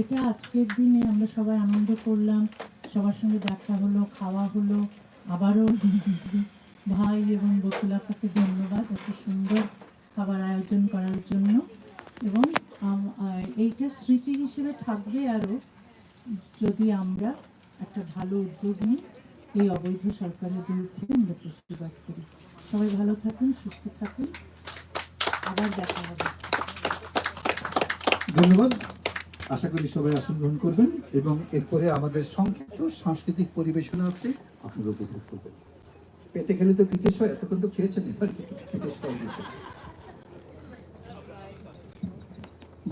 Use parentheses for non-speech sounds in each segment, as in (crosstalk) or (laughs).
এটা আজকের দিনে আমরা সবাই আনন্দ করলাম। সবার সঙ্গে দেখা হলো, খাওয়া হলো। আবারও (laughs) ভাই এবং বকুলাপাকে ধন্যবাদ এত সুন্দর খাবার আয়োজন করার জন্য। এবং এইটা স্মৃতি হিসেবে থাকবে আরও যদি আমরা একটা ভালো উদ্যোগ নিই, এই অবৈধ সরকারের বিরুদ্ধে আমরা প্রতিবাদ করি। সবাই ভালো থাকুন, সুস্থ থাকুন। আবার দেখা হবে। ধন্যবাদ। আশা করি সবাই আসন করবেন এবং এরপরে আমাদের সংক্ষিপ্ত সাংস্কৃতিক পরিবেশনা আছে, আপনারা উপভোগ করবেন। পেতে খেলে তো পিঠে এতক্ষণ তো খেয়েছেন এবার পিঠে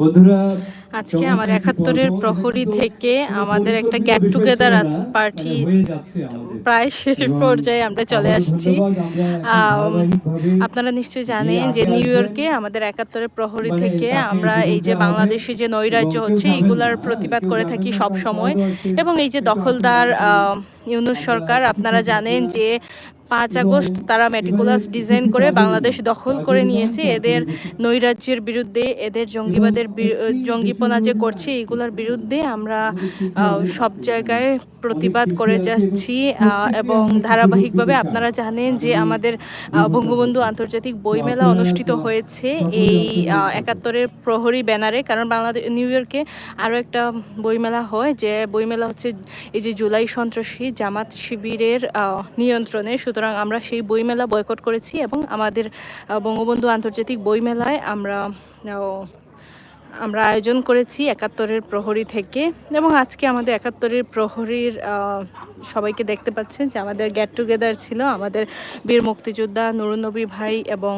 বন্ধুরা আজকে আমার একাত্তরের প্রহরী থেকে আমাদের একটা গেট টুগেদার পার্টি প্রায় শেষ পর্যায়ে আমরা চলে আসছি। আপনারা নিশ্চয়ই জানেন যে নিউ ইয়র্কে আমাদের একাত্তরের প্রহরী থেকে আমরা এই যে বাংলাদেশে যে নৈরাজ্য হচ্ছে এগুলার প্রতিবাদ করে থাকি সব সময়। এবং এই যে দখলদার ইউনুস সরকার আপনারা জানেন যে পাঁচ আগস্ট তারা মেটিকুলাস ডিজাইন করে বাংলাদেশ দখল করে নিয়েছে। এদের নৈরাজ্যের বিরুদ্ধে, এদের জঙ্গিবাদের জঙ্গিপনা যে করছে, এগুলোর বিরুদ্ধে আমরা সব জায়গায় প্রতিবাদ করে যাচ্ছি এবং ধারাবাহিকভাবে আপনারা জানেন যে আমাদের বঙ্গবন্ধু আন্তর্জাতিক বইমেলা অনুষ্ঠিত হয়েছে এই একাত্তরের প্রহরী ব্যানারে। কারণ বাংলাদেশ, নিউ ইয়র্কে আরও একটা বইমেলা হয়, যে বইমেলা হচ্ছে এই যে জুলাই সন্ত্রাসী জামাত শিবিরের নিয়ন্ত্রণে। সুতরাং আমরা সেই বইমেলা বয়কট করেছি এবং আমাদের বঙ্গবন্ধু আন্তর্জাতিক বইমেলায় আমরা আমরা আয়োজন করেছি একাত্তরের প্রহরী থেকে এবং আজকে আমাদের একাত্তরের প্রহরীর সবাইকে দেখতে পাচ্ছেন যে আমাদের গেট টুগেদার ছিল, আমাদের বীর মুক্তিযোদ্ধা নুরুন নবী ভাই এবং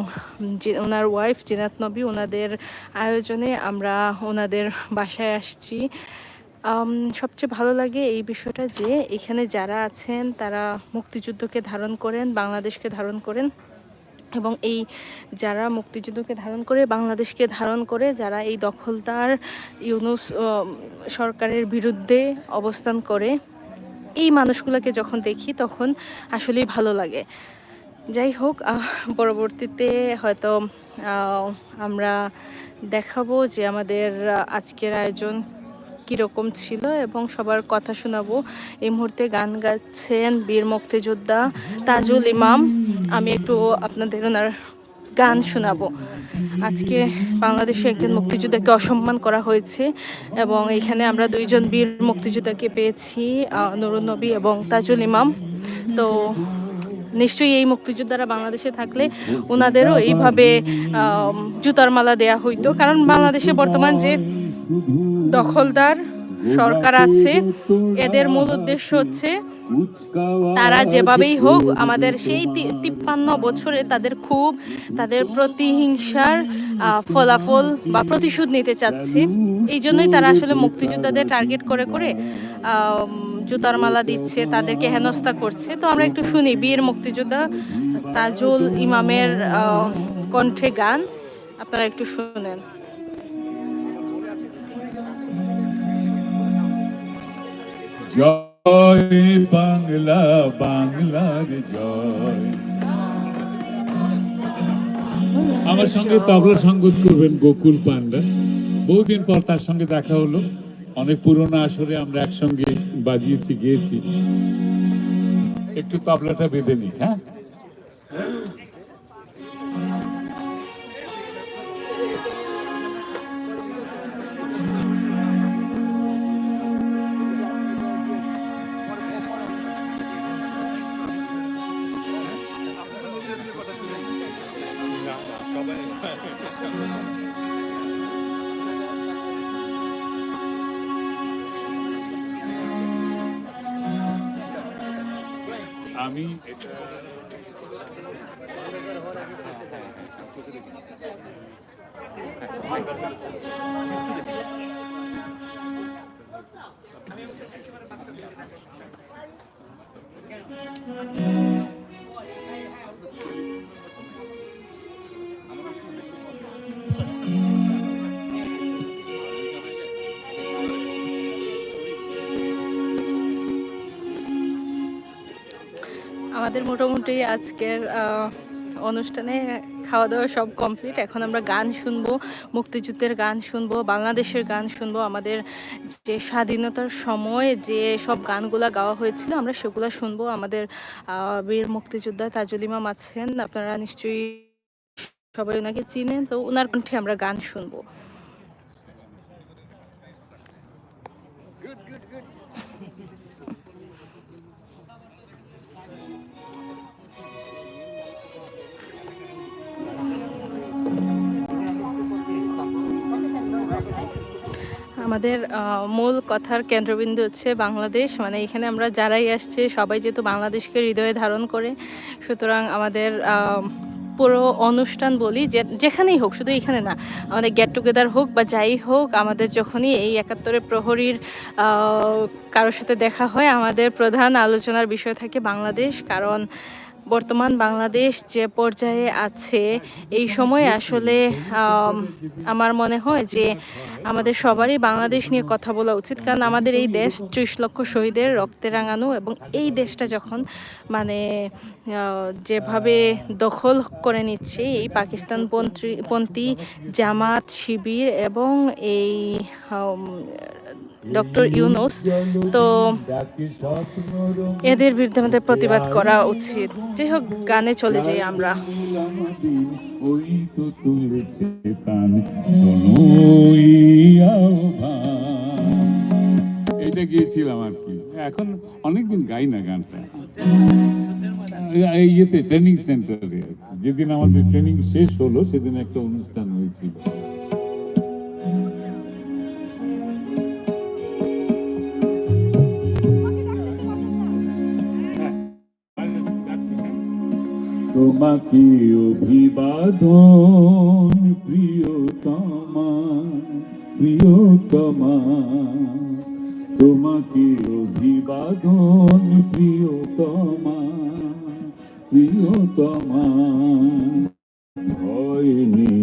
ওনার ওয়াইফ জিনাত নবী, ওনাদের আয়োজনে আমরা ওনাদের বাসায় আসছি। সবচেয়ে ভালো লাগে এই বিষয়টা যে এখানে যারা আছেন, তারা মুক্তিযুদ্ধকে ধারণ করেন, বাংলাদেশকে ধারণ করেন। এবং এই যারা মুক্তিযুদ্ধকে ধারণ করে, বাংলাদেশকে ধারণ করে, যারা এই দখলদার ইউনুস সরকারের বিরুদ্ধে অবস্থান করে, এই মানুষগুলোকে যখন দেখি তখন আসলেই ভালো লাগে। যাই হোক পরবর্তীতে হয়তো আমরা দেখাবো যে আমাদের আজকের আয়োজন কীরকম ছিল এবং সবার কথা শোনাবো। এই মুহূর্তে গান গাচ্ছেন বীর মুক্তিযোদ্ধা তাজুল ইমাম। আমি একটু আপনাদের ওনার গান শোনাবো। আজকে বাংলাদেশে একজন মুক্তিযোদ্ধাকে অসম্মান করা হয়েছে এবং এখানে আমরা দুইজন বীর মুক্তিযোদ্ধাকে পেয়েছি নবী এবং তাজুল ইমাম। তো নিশ্চয়ই এই মুক্তিযোদ্ধারা বাংলাদেশে থাকলে ওনাদেরও এইভাবে জুতার মালা দেয়া হইতো। কারণ বাংলাদেশে বর্তমান যে দখলদার সরকার আছে। এদের মূল উদ্দেশ্য হচ্ছে, তারা যেভাবেই হোক আমাদের সেই তিপ্পান্ন বছরে তাদের খুব, তাদের প্রতিহিংসার ফলাফল বা প্রতিশোধ নিতে চাচ্ছে। এই জন্যই তারা আসলে মুক্তিযোদ্ধাদের টার্গেট করে করে জুতার মালা দিচ্ছে, তাদেরকে হেনস্থা করছে। তো আমরা একটু শুনি, বীর মুক্তিযোদ্ধা তাজুল ইমামের কণ্ঠে গান। আপনারা একটু শুনেন। জয় বাংলা, বাংলার জয়। আমার সঙ্গে তবলা সঙ্গত করবেন গোকুল পান্ডা বহুদিন পর তার সঙ্গে দেখা হলো। অনেক পুরনো আসরে আমরা একসঙ্গে বাজিয়েছি, গিয়েছি। একটু তবলাটা বেঁধে নিই হ্যাঁ? আমি এটা আমাদের মোটামুটি আজকের অনুষ্ঠানে খাওয়া দাওয়া সব কমপ্লিট এখন আমরা গান শুনব, মুক্তিযুদ্ধের গান শুনব, বাংলাদেশের গান শুনব, আমাদের যে স্বাধীনতার সময় যে সব গানগুলা গাওয়া হয়েছিল, আমরা সেগুলো শুনব। আমাদের বীর মুক্তিযোদ্ধা তাজুল ইমাম আছেন, আপনারা নিশ্চয়ই সবাই ওনাকে চিনেন, তো ওনার কণ্ঠে আমরা গান শুনব। আমাদের মূল কথার কেন্দ্রবিন্দু হচ্ছে বাংলাদেশ। মানে এখানে আমরা যারাই আসছে, সবাই যেহেতু বাংলাদেশকে হৃদয়ে ধারণ করে, সুতরাং আমাদের পুরো অনুষ্ঠান বলি, যে, যেখানেই হোক, শুধু এখানে না, আমাদের গেট টুগেদার হোক বা যাই হোক, আমাদের যখনই এই একাত্তরের প্রহরীর কারোর সাথে দেখা হয়, আমাদের প্রধান আলোচনার বিষয় থাকে বাংলাদেশ, কারণ বর্তমান বাংলাদেশ যে পর্যায়ে আছে, এই সময় আসলে আমার মনে হয় যে আমাদের সবারই বাংলাদেশ নিয়ে কথা বলা উচিত। কারণ আমাদের এই দেশ ত্রিশ লক্ষ শহীদের রক্তে রাঙানো এবং এই দেশটা যখন মানে যেভাবে দখল করে নিচ্ছে, এই পাকিস্তান পন্থী- জামাত, শিবির এবং এই ডক্টর ইউনুস। তো এদের বিরুদ্ধে আমাদের প্রতিবাদ করা উচিত। যাই হোক, গানে চলে যাই আমরা। এটা গিয়েছিলাম আর কি। এখন অনেকদিন গাই না গানটা। ইয়েতে ট্রেনিং সেন্টারে যেদিন আমাদের ট্রেনিং শেষ হলো, সেদিন একটা অনুষ্ঠান হয়েছিল। তোমাকে অভিবাদন, প্রিয়তমা প্রিয়তমা। তোমাকে অভিবাদন, প্রিয়তমা প্রিয়তমা। হয়নি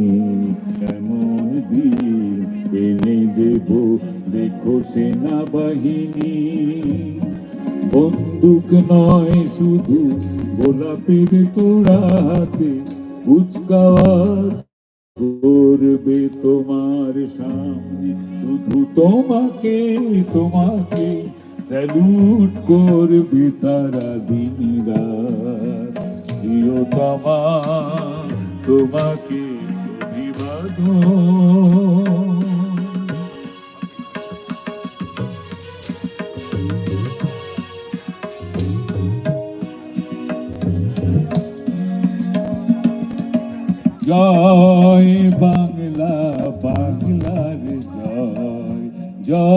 এমন দিন এনে দেব, দেখো সেনাবাহিনী। বন্দুক নয় শুধু, গোলাপের তোড়াতে কুচকাওয়াজ করবে তোমার সামনে। শুধু তোমাকে তোমাকে স্যালুট করবে তারা দিন রাত তোমাকে অভিবাদন। জয় বাংলা বাংলার জয় জয়